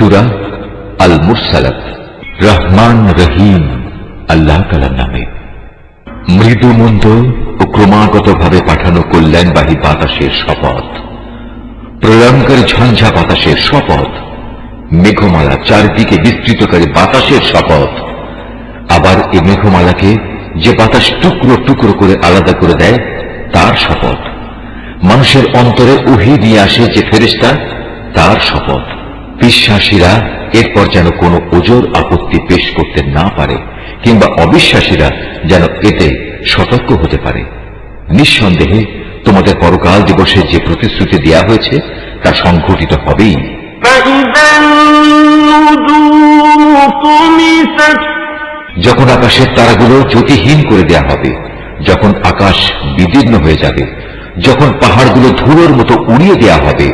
সুরা আল মুরসালাত রহমান রহিম আল্লাহ তালার নামে। মৃদু মন্দ ও ক্রমাগতভাবে পাঠানো কল্যাণবাহী বাতাসের শপথ। প্রলয়ঙ্কারী ঝঞ্ঝা বাতাসের শপথ। মেঘমালা চারদিকে বিস্তৃতকারী বাতাসের শপথ। আবার এই মেঘমালাকে যে বাতাস টুকরো টুকরো করে আলাদা করে দেয়, তার শপথ। মানুষের অন্তরে উহি নিয়ে আসে যে ফেরেস্তা তার শপথ। বিশ্বাসীরা এরপর যেন কোনো ওজোর আপত্তি পেশ করতে না পারে, কিংবা অবিশ্বাসীরা যেন এতে সতর্ক হতে পারে। নিঃসন্দেহে তোমাদের পরকাল দিবসে যে প্রতিশ্রুতি দেয়া হয়েছে, তা সংঘটিত হবেই। যখন আকাশের তারাগুলো জ্যোতিহীন করে দেয়া হবে, যখন আকাশ বিদীর্ণ হয়ে যাবে, যখন পাহাড়গুলো ধুলোর মতো উড়িয়ে দেয়া হবে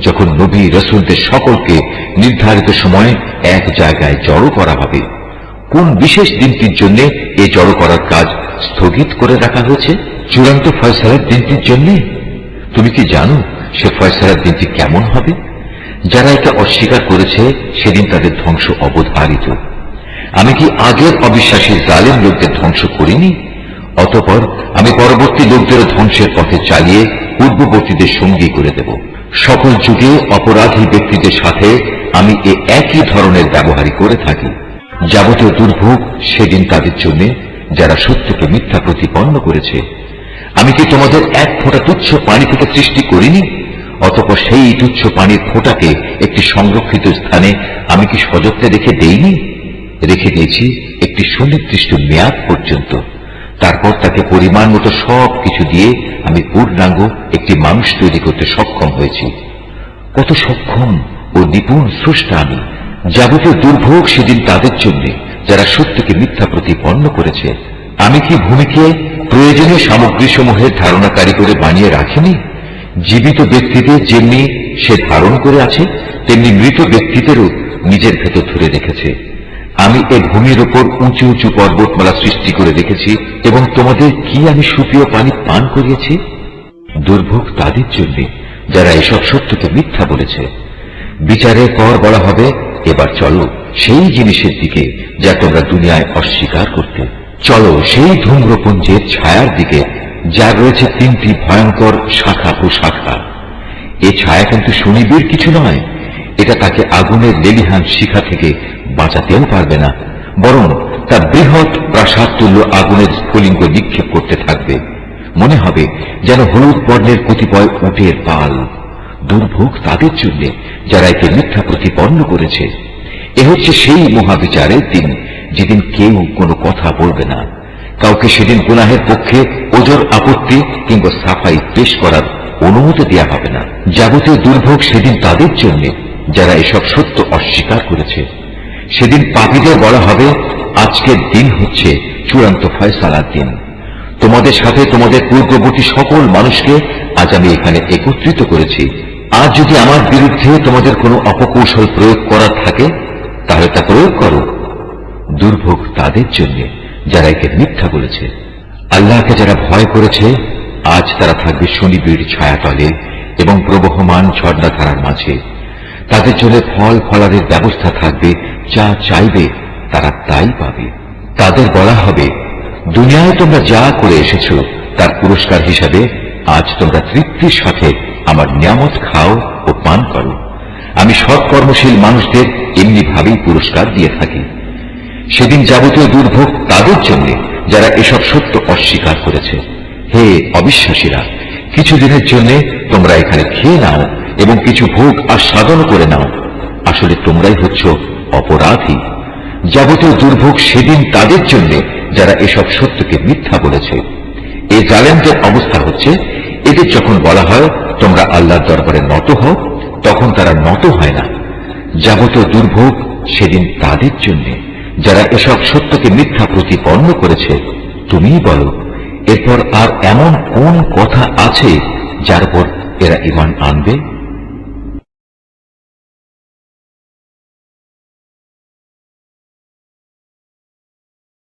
যখন নবী রসুলদের সকলকে নির্ধারিত সময়ে এক জায়গায় জড়ো করা হবে, কোন বিশেষ দিনটির জন্য এ জড়ো করার কাজ স্থগিত করে রাখা হয়েছে? চূড়ান্ত ফয়সালার দিনটির জন্য? তুমি কি জানো সে ফয়সালার দিনটি কেমন হবে? যারা এটা অস্বীকার করেছে, সেদিন তাদের ধ্বংস অবধারিত। আমি কি আগের অবিশ্বাসী জালেম লোকদের ধ্বংস করিনি? অতপর আমি পরবর্তী লোকদের ধ্বংসের পথে চালিয়ে পূর্ববর্তীদের সঙ্গী করে দেব। সকল যুগে অপরাধী ব্যক্তিদের সাথে আমি এ একই ধরনের ব্যবহারই করে থাকি। যাবতীয় দুর্ভোগ সেদিন তাদের জন্য যারা সত্যকে মিথ্যা প্রতিপন্ন করেছে। আমি কি তোমাদের এক ফোঁটা তুচ্ছ পানি থেকে সৃষ্টি করিনি? অতপর সেই তুচ্ছ পানির ফোঁটাকে একটি সংরক্ষিত স্থানে আমি কি সযত্নে রেখে দেইনি? রেখে দিয়েছি একটি সুনির্দিষ্ট মেয়াদ পর্যন্ত। তারপর তাকে পরিমাণ মতো সব কিছু দিয়ে আমি পূর্ণাঙ্গ একটি মানুষ তৈরি করতে সক্ষম হয়েছি। কত সক্ষম ও নিপুণ স্রষ্টা আমি, যাবতীয় দুর্ভোগ সেদিন তাদের জন্য, যারা সত্যকে মিথ্যা প্রতিপন্ন করেছে। আমি কি ভূমিকে প্রয়োজনীয় সামগ্রী সমূহের ধারণাকারী করে বানিয়ে রাখিনি? জীবিত ব্যক্তিদের যেমনি সে ধারণ করে আছে, তেমনি মৃত ব্যক্তিদেরও নিজের ভেতর ধরে রেখেছে। আমি এ ভূমির ওপর উঁচু উঁচু পর্বতমালা সৃষ্টি করে রেখেছি এবং তোমাদের কি আমি সুপ্রিয় পানি পান করিয়েছি? দুর্ভোগ তাদের জন্য, যারা এসব সত্যকে মিথ্যা বলেছে। বিচারের পর বলা হবে, এবার চলো সেই জিনিসের দিকে যা তোমরা দুনিয়ায় অস্বীকার করতে। চলো সেই ধূম্রপুঞ্জের ছায়ার দিকে যা রয়েছে তিনটি ভয়ঙ্কর শাখা ও শাখা এ ছায়া কিন্তু সুনিবিড় কিছু নয়। এটা তাকে আগুনের লেলিহান শিখা থেকে বাঁচাতেও পারবে না, বরং তা বৃহৎ প্রাসাদ তুল্য আগুনের স্ফুলিঙ্গ নিক্ষেপ করতে থাকবে। মনে হবে যেন হলুদ বর্ণের কতিপয় উটের পাল, দুর্ভোগ তাদের জন্য, যারা একে মিথ্যা প্রতিপন্ন করেছে। এ হচ্ছে সেই মহাবিচারের দিন, যেদিন কেউ কোনো কথা বলবে না। কাউকে সেদিন গুনাহের পক্ষে ওজোর আপত্তি কিংবা সাফাই পেশ করার অনুমতি দেওয়া হবে না। যাবতীয় দুর্ভোগ সেদিন তাদের জন্য যারা এসব সত্য অস্বীকার করেছে। সেদিন পাপীদের বলা হবে, আজকের দিন হচ্ছে চূড়ান্ত ফয়সালার দিন। তোমাদের সাথে তোমাদের পূর্ববর্তী সকল মানুষকে আজ আমি এখানে একত্রিত করেছি। আজ যদি আমার বিরুদ্ধে তোমাদের কোনো অপকৌশল প্রয়োগ করার থাকে, তাহলে তা প্রয়োগ করো। দুর্ভোগ তাদের জন্য, যারা একে মিথ্যা বলেছে। আল্লাহকে যারা ভয় করেছে, আজ তারা থাকবে সুনিবিড় ছায়াতলে এবং প্রবহমান ঝর্ণাধারার মাঝে। তাদের জন্য ফল ফলারের ব্যবস্থা থাকবে, যা চাইবে, তারা তাই পাবে। তাদের বলা হবে, দুনিয়ায় তোমরা যা করে এসেছ, তার পুরস্কার হিসাবে আজ তোমরা তৃপ্তির সাথে আমার নিয়ামত খাও ও পান করো। আমি সৎ কর্মশীল মানুষদের এমনি ভাবেই পুরস্কার দিয়ে থাকি। সেদিন যাবতীয় দুর্ভোগ তাদের জন্য, যারা এসব সত্য অস্বীকার করেছে। হে অবিশ্বাসীরা কিছু দিনের জন্য তোমরা এখানে খেয়ে নাও এবং কিছু ভোগ আস্বাদন করে নাও। আসলে তোমরাই হচ্ছ অপরাধী। যাবতীয় দুর্ভোগ সেদিন তাদের জন্য যারা এসব সত্যকে মিথ্যা বলেছে। এই জালেমদের অবস্থা হচ্ছে, এদের যখন বলা হয়, তোমরা আল্লাহর দরবারে নত হও, তখন তারা নত হয় না। যাবতীয় দুর্ভোগ সেদিন তাদের জন্য। যারা এসব সত্যকে মিথ্যা প্রতিপন্ন করেছে, তুমিই বলো, এরপর আর এমন কোন কথা আছে যার উপর இறைவன் அன்பே